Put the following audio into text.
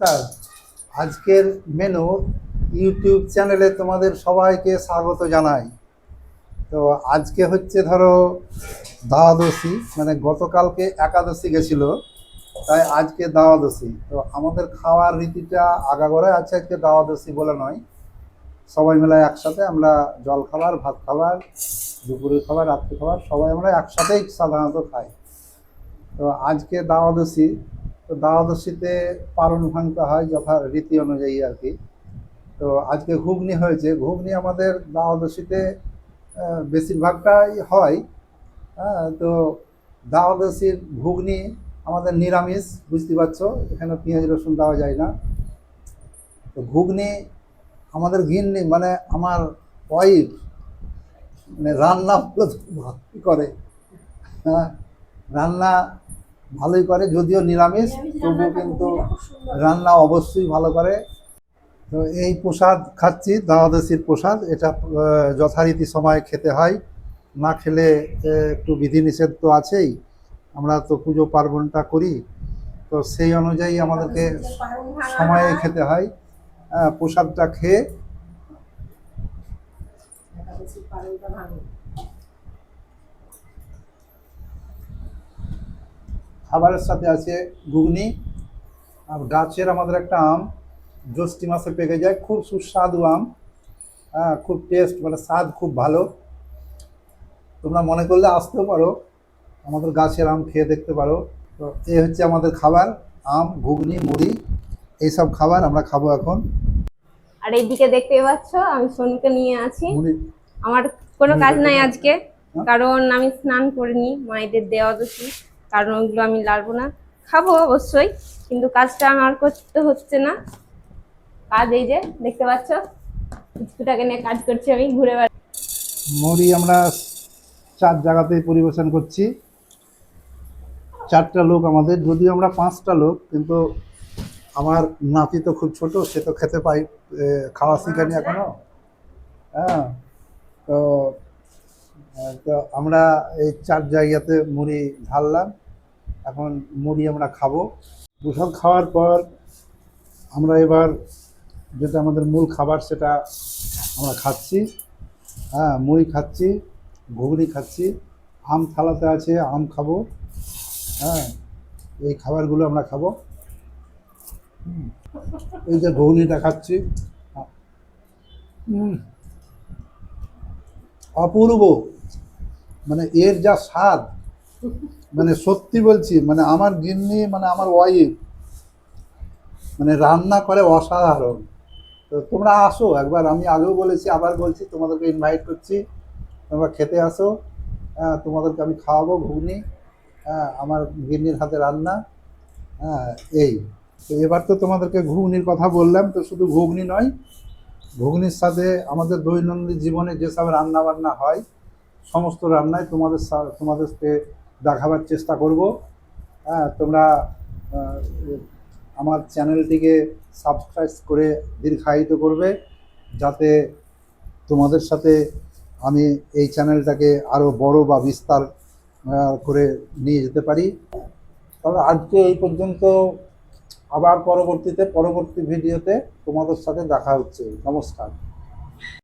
নমস্কার। আজকের menu YouTube চ্যানেলে তোমাদের সবাইকে স্বাগত জানাই। তো আজকে হচ্ছে ধরো দ্বাদশী মানে গতকালকে একাদশী গেছিল, তাই আজকে দ্বাদশী। তো আমাদের খাওয়ার রীতিটা আগাগোড়ায় আছে আজকে দ্বাদশী বলে নয়। সবাই মিলে একসাথে আমরা জল খাবার, ভাত খাবার, দুপুরের খাবার রাত্রি খাবার সবাই আমরা একসাথেই সাধারণত খাই। তো আজকে দ্বাদশী তো দ্বাদশীতে পালন ভাঙতে হয় যথা রীতি অনুযায়ী আর কি। তো আজকে ঘুগনি হয়েছে। ঘুগনি আমাদের দ্বাদশীতে বেশিরভাগটাই হয়। হ্যাঁ তো দ্বাদশীর ঘুগনি আমাদের নিরামিষ, বুঝতে পারছ? এখানে পেঁয়াজ রসুন দেওয়া যায় না। তো ঘুগনি আমাদের গিন্নি মানে আমার ওয়াইফ মানে রান্না করে। হ্যাঁ রান্না ভালোই করে, যদিও নিরামিষ, তবুও কিন্তু রান্না অবশ্যই ভালো করে। তো এই প্রসাদ খাচ্ছি, দ্বাদশীর প্রসাদ। এটা যথারীতি সময় খেতে হয়। না খেলে একটু বিধিনিষেধ তো আছেই। আমরা তো পুজো পার্বণটা করি। তো সেই অনুযায়ী আমাদেরকে সময়ে খেতে হয়। প্রসাদটা খেয়ে খাবারের সাথে আছে ঘুগনি আর গাছের আমাদের একটা আম জ্যৈষ্ঠী মাসে পেকে যায় খুব সুস্বাদু আম হ্যাঁ খুব টেস্ট মানে স্বাদ খুব ভালো। তোমরা মনে করলে আসতেও পারো আমাদের গাছের আম খেয়ে দেখতে পারো। তো এই হচ্ছে আমাদের খাবার আম ঘুগনি মুড়ি এইসব খাবার আমরা খাব এখন। আর এইদিকে দেখতে পাচ্ছ আমি সোনকে নিয়ে আছি। আমার কোনো কাজ নাই আজকে হ্যাঁ? কারণ আমি স্নান করিনি মায়েদের দেওয়া দোষী। কারণ ওগুলো আমি লাড়বো না। খাব অবশ্যই কিন্তু কাজটা আমার করতে হচ্ছে না। কাজ এই যে দেখতে পাচ্ছ? বিস্কুটাকে নিয়ে কাজ করছি আমি ঘুরে বেড়া মুড়ি আমরা চার জায়গাতেই পরিবেশন করছি। চারটা লোক আমাদের যদিও আমরা পাঁচটা লোক কিন্তু আমার নাতি তো খুব ছোট সে তো খেতে পাই খাওয়া শিখেনি এখনও। হ্যাঁ তো তো আমরা এই চার জায়গাতে মুড়ি ঢাললাম। এখন মুড়ি আমরা খাব। দুসব খাওয়ার পর আমরা এবার যেটা আমাদের মূল খাবার সেটা আমরা খাচ্ছি। হ্যাঁ মুড়ি খাচ্ছি, ঘুগনি খাচ্ছি, আম থালাতে আছে, আম খাব। হ্যাঁ এই খাবারগুলো আমরা খাব। এই যে ঘুগনিটা খাচ্ছি। হুম। অপূর্ব। মানে এর যা স্বাদ মানে সত্যি বলছি মানে আমার গিন্নি মানে আমার ওয়াইফ মানে রান্না করে অসাধারণ। তো তোমরা আসো, একবার আমি আগেও বলেছি, আবার বলছি, তোমাদেরকে ইনভাইট করছি। তোমরা খেতে আসো। হ্যাঁ তোমাদেরকে আমি খাওয়াবো ঘুগনি। হ্যাঁ আমার গিন্নির হাতে রান্না। হ্যাঁ এই। তো এবার তো তোমাদেরকে ঘুগনির কথা বললাম, তো শুধু ঘুগনি নয় ঘুগনির সাথে আমাদের দৈনন্দিন জীবনে যেসব রান্না বান্না হয়, সমস্ত রান্নায় তোমাদের তোমাদেরকে দেখাবার চেষ্টা করব। হ্যাঁ তোমরা আমার চ্যানেলটিকে সাবস্ক্রাইব করে দীর্ঘায়িত করবে, যাতে তোমাদের সাথে আমি এই চ্যানেলটাকে আরও বড় বা বিস্তার করে নিয়ে যেতে পারি। তবে আজকে এই পর্যন্ত আবার পরবর্তীতে পরবর্তী ভিডিওতে তোমাদের সাথে দেখা হচ্ছে। নমস্কার।